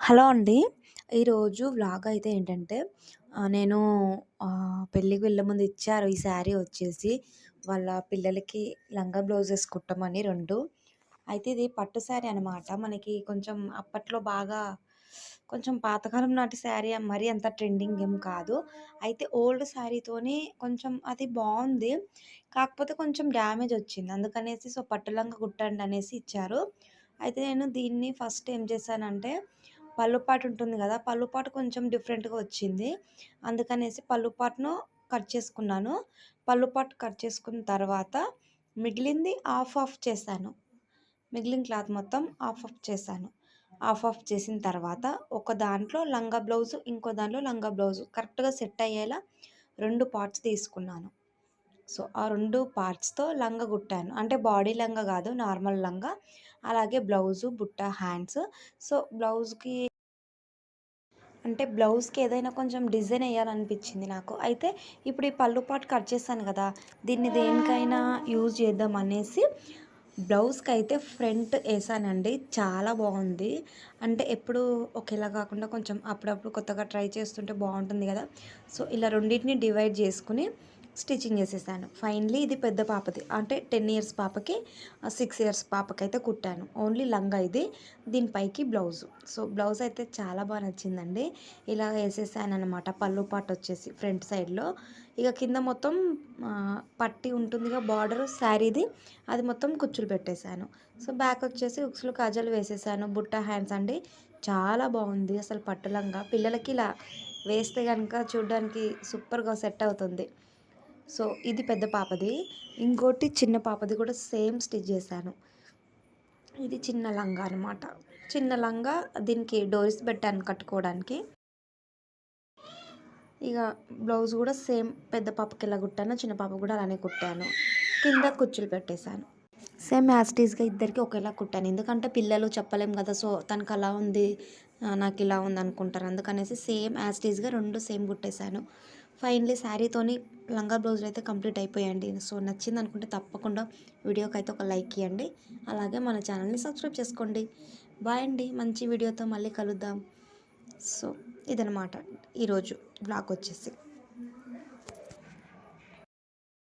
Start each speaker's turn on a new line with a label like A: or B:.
A: Hello అండి. ఈరోజు vlog అయితే ఏంటంటే నేను పెళ్ళికి వెళ్ళే ముందు ఇచ్చారు ఈ శారీ వచ్చేసి వాళ్ళ పిల్లలకి లంగా బ్లౌజెస్ కుట్టమని రెండు. అయితే ఇది పట్టు శారీ అనమాట మనకి కొంచెం అప్పట్లో బాగా కొంచెం పాతకాలం నాటి శారీ మరి అంత ట్రెండింగ్ ఏం కాదు. అయితే ఓల్డ్ శారీతోనే కొంచెం అది బాగుంది. కాకపోతే కొంచెం డ్యామేజ్ వచ్చింది. అందుకనేసి సో పట్టు లంగా కుట్టండి అనేసి ఇచ్చారు. అయితే నేను దీన్ని ఫస్ట్ ఏం చేశానంటే పళ్ళుపాటు ఉంటుంది కదా! పళ్ళుపాటు కొంచెం డిఫరెంట్గా వచ్చింది. అందుకనేసి పళ్ళుపాటును కట్ చేసుకున్నాను. పళ్ళుపాటు కట్ చేసుకున్న తర్వాత మిగిలింది ఆఫ్ ఆఫ్ చేశాను. మిగిలిన క్లాత్ మొత్తం ఆఫ్ ఆఫ్ చేశాను. ఆఫ్ ఆఫ్ చేసిన తర్వాత ఒక దాంట్లో లంగా బ్లౌజు ఇంకో దాంట్లో లంగా బ్లౌజు కరెక్ట్గా సెట్ అయ్యేలా రెండు పార్ట్స్ తీసుకున్నాను. సో ఆ రెండు పార్ట్స్తో లంగా కుట్టాను. అంటే బాడీ లంగా కాదు నార్మల్ లంగా. అలాగే బ్లౌజు బుట్ట హ్యాండ్స్. సో బ్లౌజ్కి అంటే బ్లౌజ్కి ఏదైనా కొంచెం డిజైన్ వేయాలనిపించింది నాకు. అయితే ఇప్పుడు ఈ పళ్ళు పాటు కట్ చేశాను కదా దీన్ని దేనికైనా యూజ్ చేద్దాం అనేసి బ్లౌజ్కి అయితే ఫ్రంట్ వేసానండి. చాలా బాగుంది. అంటే ఎప్పుడు ఒకేలా కాకుండా కొంచెం అప్పుడప్పుడు కొత్తగా ట్రై చేస్తుంటే బాగుంటుంది కదా. సో ఇలా రెండింటిని డివైడ్ చేసుకుని స్టిచ్చింగ్ చేసేసాను. ఫైనలీ ఇది పెద్ద పాపది. అంటే టెన్ ఇయర్స్ పాపకి సిక్స్ ఇయర్స్ పాపకి అయితే కుట్టాను. ఓన్లీ లంగా ఇది. దీనిపైకి బ్లౌజ్. సో బ్లౌజ్ అయితే చాలా బాగా నచ్చిందండి. ఇలా వేసేసాను అనమాట పళ్ళు పాటు వచ్చేసి ఫ్రంట్ సైడ్లో ఇక కింద మొత్తం పట్టి ఉంటుందిగా బార్డర్ శారీది. అది మొత్తం కుచ్చులు పెట్టేశాను. సో బ్యాక్ వచ్చేసి ఉక్సులు కాజాలు వేసేసాను. బుట్ట హ్యాండ్స్ అండి. చాలా బాగుంది అసలు పట్టులంగా పిల్లలకి ఇలా వేస్తే కనుక చూడడానికి సూపర్గా సెట్ అవుతుంది. సో ఇది పెద్ద పాపది. ఇంకోటి చిన్న పాపది కూడా సేమ్ స్టిచ్ చేశాను. ఇది చిన్న లంగా అనమాట చిన్న లంగా దీనికి డోరీస్ పెట్టాను కట్టుకోవడానికి. ఇక బ్లౌజ్ కూడా సేమ్ పెద్ద పాపకి ఎలా కుట్టాను చిన్న పాప కూడా అలానే కుట్టాను. కింద కుచ్చులు పెట్టేశాను. సేమ్ యాస్టీస్గా ఇద్దరికి ఒకేలా కుట్టాను. ఎందుకంటే పిల్లలు చెప్పలేం కదా సో తనకు అలా ఉంది నాకు ఇలా ఉంది అనుకుంటారు. అందుకనేసి సేమ్ యాస్టీస్గా రెండు సేమ్ కుట్టేశాను. ఫైనలీ శారీతోని లంగా బ్లౌజులు అయితే కంప్లీట్ అయిపోయాయండి. సో నచ్చింది అనుకుంటే తప్పకుండా వీడియోకి అయితే ఒక లైక్ ఇవ్వండి అలాగే మన ఛానల్ని సబ్స్క్రైబ్ చేసుకోండి. బాయ్ అండి. మంచి వీడియోతో మళ్ళీ కలుద్దాం. సో ఇదనమాట ఈరోజు బ్లాగ్ వచ్చేసి.